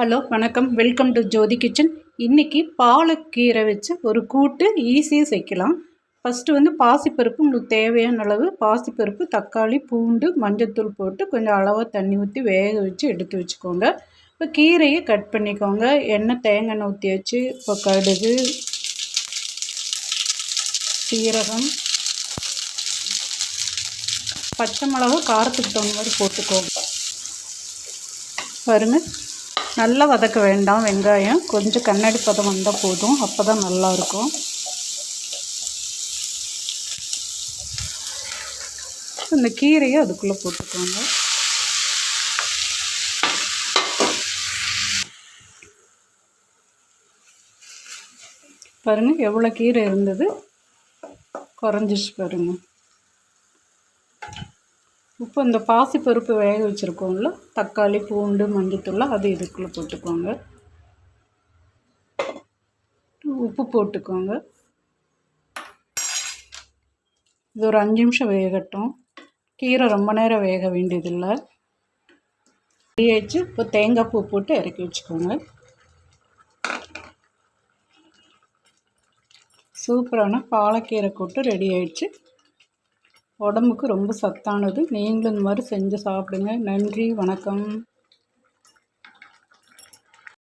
Hello வணக்கம். Welcome to Jothi kitchen இன்றைக்கி பாலக்கீரை வச்சு ஒரு கூட்டு ஈஸியாக செய்யலாம். ஃபஸ்ட்டு வந்து பாசிப்பருப்பு உங்களுக்கு தேவையான அளவு பாசிப்பருப்பு தக்காளி பூண்டு மஞ்சத்தூள் போட்டு கொஞ்சம் அளவாக தண்ணி ஊற்றி வேக வச்சு எடுத்து வச்சுக்கோங்க. இப்போ கீரையை கட் பண்ணிக்கோங்க. எண்ணெய் தேங்காய் ஊற்றி வச்சு இப்போ கடுகு சீரகம் பச்சை மிளகா காரத்துக்கு தகுந்த மாதிரி போட்டுக்கோங்க. பாருங்கள் நல்லா வதக்க வேண்டாம் வெங்காயம். கொஞ்சம் கண்ணாடி பதம் வந்தால் போதும். அப்போ தான் நல்லாயிருக்கும் இந்த கீரையை அதுக்குள்ளே போட்டுக்கோங்க. பாருங்கள் எவ்வளோ கீரை இருந்தது. குறைஞ்சிச்சு பாருங்கள் இப்போ இந்த பாசிப்பருப்பு வேக வச்சுருக்கோம்ல தக்காளி பூண்டு மஞ்சத்தூள் அது இதுக்குள்ளே போட்டுக்கோங்க. உப்பு போட்டுக்கோங்க. இது ஒரு அஞ்சு நிமிஷம் வேகட்டும். கீரை ரொம்ப நேரம் வேக வேண்டியதில்லை. ரெடி இப்போ தேங்காய் பூ போட்டு இறக்கி வச்சுக்கோங்க. சூப்பரான பாலக்கீரை கூட்டு ரெடி ஆயிடுச்சு. உடம்புக்கு ரொம்ப சத்தானது. நீங்களும் இந்த மாதிரி செஞ்சு சாப்பிடுங்க. நன்றி வணக்கம்.